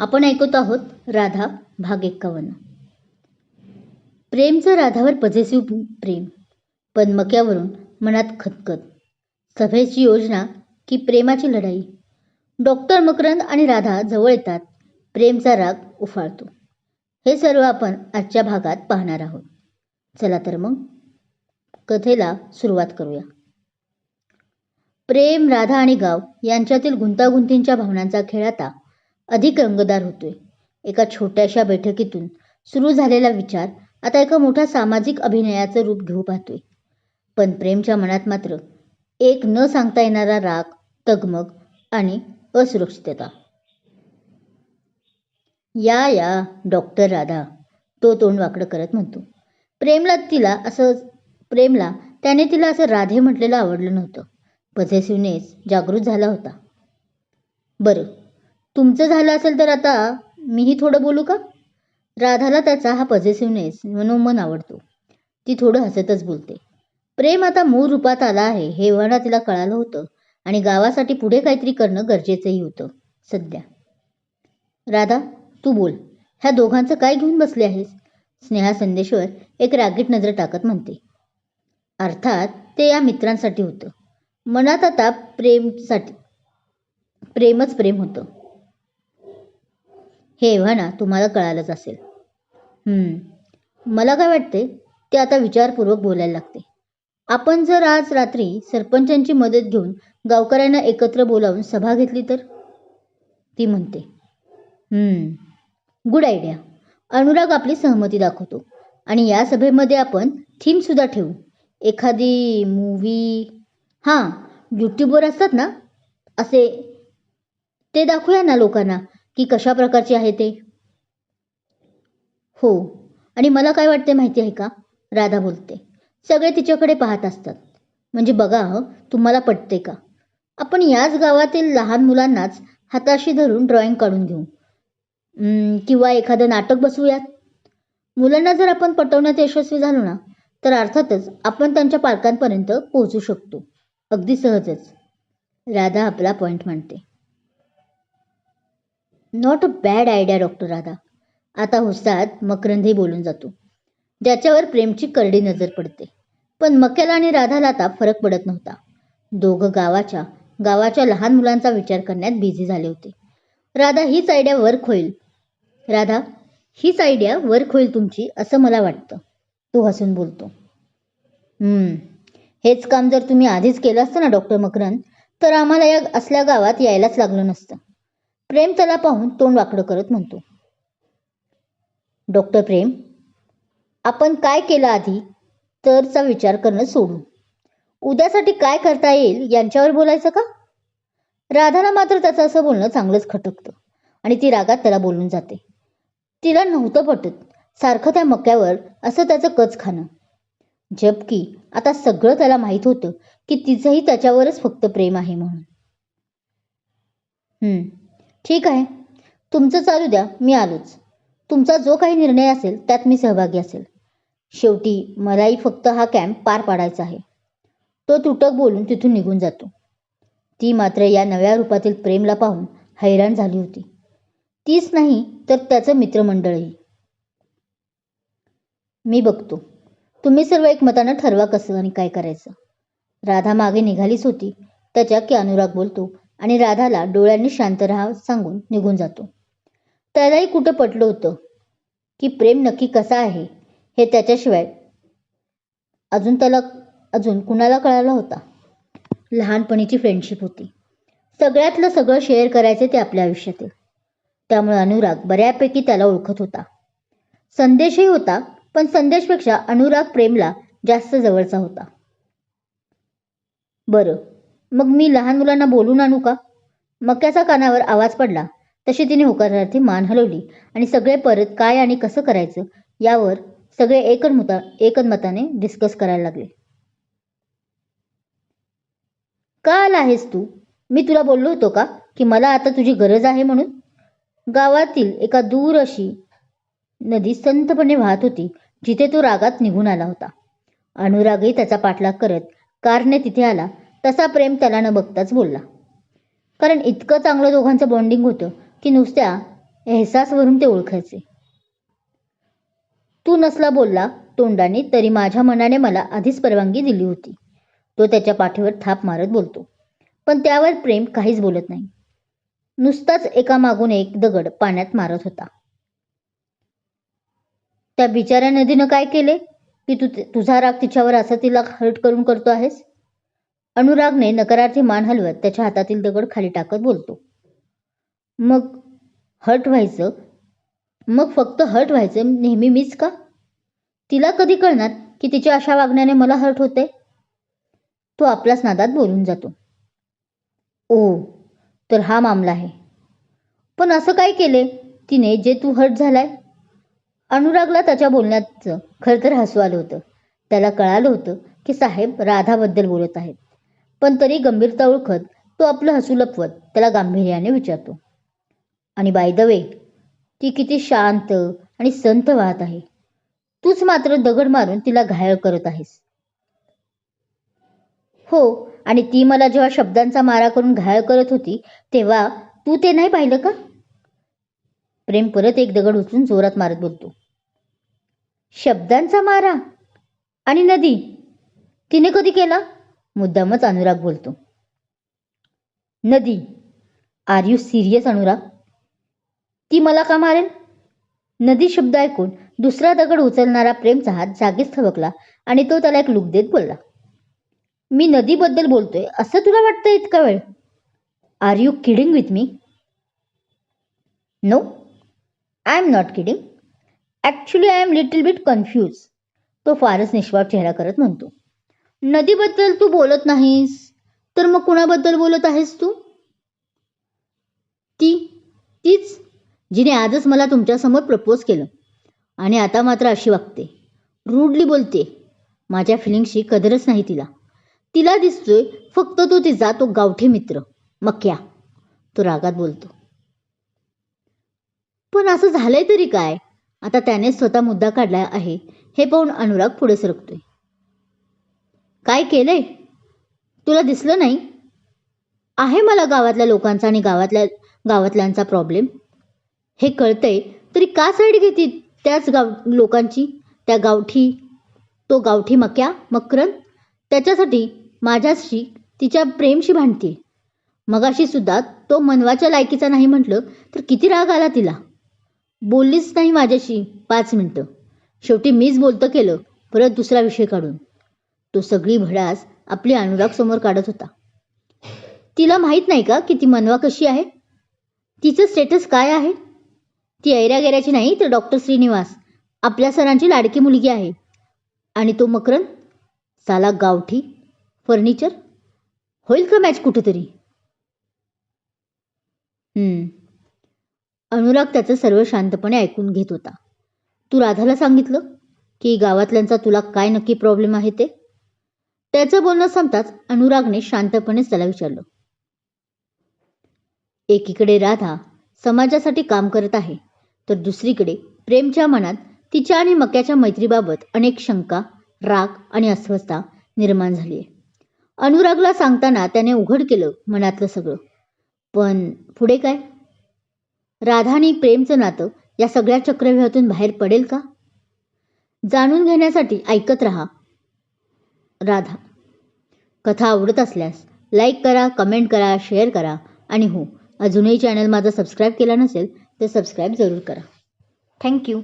आपण ऐकत आहोत राधा भाग एक्कावन्न. प्रेमचं राधावर पझेसिव्ह प्रेम पण मक्यावरून मनात खतखत. सभेची योजना की प्रेमाची लढाई. डॉक्टर मकरंद आणि राधा जवळ येतात प्रेमचा राग उफाळतो. हे सर्व आपण आजच्या भागात पाहणार आहोत. चला तर मग कथेला सुरुवात करूया. प्रेम राधा आणि गाव यांच्यातील गुंतागुंतींच्या भावनांचा खेळ आता अधिक रंगदार होतोय. एका छोट्याशा बैठकीतून सुरू झालेला विचार आता एका मोठ्या सामाजिक अभिनयाचं रूप घेऊ पाहतोय. पण प्रेमच्या मनात मात्र एक न सांगता येणारा राग तगमग आणि असुरक्षितता. या या डॉक्टर राधा तो तोंड वाकडं करत म्हणतो. प्रेमला तिला असं प्रेमला त्याने तिला असं राधे म्हटलेलं आवडलं नव्हतं. पझेसिव्हनेस जागृत झाला होता. बरं तुमचं झालं असेल तर आता मीही थोडं बोलू का? राधाला त्याचा हा पझेसिव्हनेस मनोमन आवडतो. ती थोडं हसतच बोलते. प्रेम आता मूळ रूपात आला आहे हे एव्हाना तिला कळालं होतं आणि गावासाठी पुढे काहीतरी करणं गरजेचंही होतं सध्या. राधा तू बोल. ह्या दोघांचं काय घेऊन बसले आहेस? स्नेहा संदेशवर एक रागीट नजर टाकत म्हणते. अर्थात ते या मित्रांसाठी होतं. मनात आता प्रेमसाठी प्रेमच प्रेम होतं. हे एव्हाना तुम्हाला कळालंच असेल. मला काय वाटते ते आता विचारपूर्वक बोलायला लागते. आपण जर आज रात्री सरपंचांची मदत घेऊन गावकऱ्यांना एकत्र बोलावून सभा घेतली तर? ती म्हणते गुड आयडिया अनुराग आपली सहमती दाखवतो. आणि या सभेमध्ये आपण थीमसुद्धा ठेवू. एखादी मूवी हां यूट्यूबवर असतात ना? असे. ते दाखवूया ना लोकांना. की कशा प्रकारचे आहे ते? हो. आणि मला काय वाटते माहिती आहे का? राधा बोलते. सगळे तिच्याकडे पाहत असतात. म्हणजे बघा तुम्हाला पटते का? आपण याच गावातील लहान मुलांनाच हाताशी धरून ड्रॉइंग काढून घेऊ किंवा एखादं नाटक बसवूयात. मुलांना जर आपण पटवण्यात यशस्वी झालो ना तर अर्थातच आपण त्यांच्या पालकांपर्यंत पोहोचू शकतो. अगदी सहजच. राधा आपला पॉइंट मांडते. Not a bad idea doctor Radha. आता हुसात मकरंदही बोलून जातो. ज्याच्यावर प्रेमची करडी नजर पडते. पण मक्याला आणि राधाला आता फरक पडत नव्हता. दोघं गावाच्या गावाच्या लहान मुलांचा विचार करण्यात बिझी झाले होते. राधा हीच आयडिया वर्क होईल राधा हीच आयडिया वर्क होईल तुमची असं मला वाटतं. तो हसून बोलतो. "हम्म, हेच काम जर तुम्ही आधीच केलं असतं ना डॉक्टर मकरंद तर आम्हाला या असल्या गावात यायलाच लागलं नसतं. प्रेम त्याला पाहून तोंड वाकडं करत म्हणतो. डॉक्टर प्रेम आपण काय केलं आधी? तरचा विचार करणं सोडू उद्यासाठी काय करता येईल यांच्यावर बोलायचं का? राधाला मात्र त्याचं असं बोलणं चांगलंच खटकतं आणि ती रागात त्याला बोलून जाते. तिला नव्हतं पटत सारखं त्या मक्यावर असं त्याचं कच खाणं. जबकी आता सगळं त्याला माहीत होतं की तिचंही त्याच्यावरच फक्त प्रेम आहे म्हणून. हम्म, ठीक आहे. तुमचं चालू द्या मी आलोच. तुमचा जो काही निर्णय असेल त्यात मी सहभागी असेल. शेवटी मलाही फक्त हा कॅम्प पार पाडायचा आहे. तो तुटक बोलून तिथून निघून जातो. ती मात्र या नव्या रूपातील प्रेमला पाहून हैराण झाली होती. तीच नाही तर त्याचं मित्रमंडळही. मी बघतो. तुम्ही सर्व एकमतानं ठरवा कसं आणि काय करायचं. राधा मागे निघालीच होती. त्याच्या की अनुराग बोलतो आणि राधाला डोळ्यांनी शांत राहा सांगून निघून जातो. त्यालाही कुठं पटलं होतं की प्रेम नक्की कसा आहे हे त्याच्याशिवाय अजून त्याला अजून कुणाला कळाला होता? लहानपणीची फ्रेंडशिप होती. सगळ्यातलं सगळं शेअर करायचे ते आपल्या आयुष्यातील. त्यामुळे अनुराग बऱ्यापैकी त्याला ओळखत होता. संदेशही होता पण संदेशपेक्षा अनुराग प्रेमला जास्त जवळचा होता. बरं मग मी लहान मुलांना बोलून आणू का? मक्याचा कानावर आवाज पडला. तशी तिने होकारार्थी मान हलवली. आणि सगळे परत काय आणि कसं करायचं यावर सगळे एकनमता एकनमताने डिस्कस करायला लागले. का आला आहेस तू? मी तुला बोललो होतो का? की मला आता तुझी गरज आहे म्हणून? गावातील एका दूर अशी नदी संतपणे वाहत होती जिथे तो रागात निघून आला होता. अनुरागही त्याचा पाठलाग करत कारने तिथे आला. तसा प्रेम त्याला न बघताच बोलला. कारण इतकं चांगलं दोघांचं बॉन्डिंग होतं की नुसत्या एहसासवरून ते ओळखायचे. तू नसला बोलला तोंडाने तरी माझ्या मनाने मला आधीच परवानगी दिली होती. तो त्याच्या पाठीवर थाप मारत बोलतो. पण त्यावर प्रेम काहीच बोलत नाही. नुसताच एकामागून एक दगड पाण्यात मारत होता. त्या बिचाऱ्या नदीनं काय केले? की तू तुझा राग तिच्यावर असा तिला हर्ट करून करतो आहेस? अनुरागने नकारार्थी मान हलवत त्याच्या हातातील दगड खाली टाकत बोलतो. मग हर्ट व्हायचं? मग फक्त हर्ट व्हायचं नेहमी मीच का? तिला कधी कळणार की तिच्या अशा वागण्याने मला हर्ट होते तो आपल्याच नादात बोलून जातो. ओ तर हा मामला आहे. पण असं काय केले तिने जे तू हर्ट झालाय? अनुरागला त्याच्या बोलण्याचं खरं तर हसू आलं होतं. त्याला कळालं होतं की साहेब राधाबद्दल बोलत आहेत. पण तरी गंभीरता ओळखत तो आपलं हसू लपवत त्याला गांभीर्याने विचारतो. आणि बाय द वे ती किती शांत आणि संत वाहत आहे. तूच मात्र दगड मारून तिला घायल करत आहेस. हो आणि ती मला जेव्हा शब्दांचा मारा करून घायल करत होती तेव्हा तू ते नाही पाहिलं का? प्रेम परत एक दगड उचलून जोरात मारत बोलतो. शब्दांचा मारा? आणि नदी? तिने कधी केला? मुद्दामच अनुराग बोलतो. नदी आर यू सिरियस अनुराग? ती मला का मारेल? नदी शब्द ऐकून दुसरा दगड उचलणारा प्रेमचा हात जागीच थबकला आणि तो त्याला एक लुक देत बोलला. मी नदीबद्दल बोलतोय असं तुला वाटतं इतका वेळ? Are you kidding with me no I am not kidding actually I am little bit confuse तो फारच निष्पाप चेहरा करत म्हणतो. नदीबद्दल तू बोलत नाहीस तर मग कुणाबद्दल बोलत आहेस तू? ती तीच जिने आजच मला तुमच्यासमोर प्रपोज केलं. आणि आता मात्र अशी वागते. रूडली बोलते माझ्या फिलिंगशी कदरच नाही तिला. तिला दिसतोय फक्त तो तिचा तो गावठी मित्र मक्या तो रागात बोलतो. पण असं झालंय तरी काय? आता त्याने स्वतः मुद्दा काढला आहे हे पाहून अनुराग पुढे सरकतोय. काय केलंय? तुला दिसलं नाही? आहे मला गावातल्या लोकांचा आणि गावातल्या गावातल्यांचा प्रॉब्लेम हे कळतंय? तरी का साईड घेते त्याच गाव लोकांची? त्या गावठी तो गावठी मक्या मकरन त्याच्यासाठी माझ्याशी तिच्या प्रेमशी भांडते मगाशी सुद्धा तो मनवाच्या लायकीचा नाही म्हटलं तर किती राग आला तिला. बोललीच नाही माझ्याशी पाच मिनटं. शेवटी मीच बोलतं केलं परत दुसरा विषय काढून. तो सगळी भडास आपली अनुराग समोर काढत होता. तिला माहीत नाही का की ती मनवा कशी आहे? तिचं स्टेटस काय आहे? ती ऐऱ्या नाही तर डॉक्टर श्रीनिवास आपल्या सरांची लाडकी मुलगी आहे. आणि तो मकरन साला गावठी फर्निचर होईल का मॅच कुठेतरी? हम्म. अनुराग त्याचं सर्व शांतपणे ऐकून घेत होता. तू राधाला सांगितलं की गावातल्यांचा तुला काय नक्की प्रॉब्लेम आहे ते? त्याचं बोलणं संपताच अनुरागने शांतपणे त्याला विचारलं. एकीकडे राधा समाजासाठी काम करत आहे तर दुसरीकडे प्रेमच्या मनात तिच्या आणि मक्याच्या मैत्रीबाबत अनेक शंका राग आणि अस्वस्थता निर्माण झाली आहे. अनुरागला सांगताना त्याने उघड केलं मनातलं सगळं. पण पुढे काय? राधा आणि प्रेमचं नातं या सगळ्या चक्रव्यूहातून बाहेर पडेल का? जाणून घेण्यासाठी ऐकत रहा राधा. कथा आवडत असल्यास लाईक करा कमेंट करा शेअर करा. आणि हो अजूनही चॅनल माझा सबस्क्राईब केला नसेल तर सबस्क्राईब जरूर करा. थँक्यू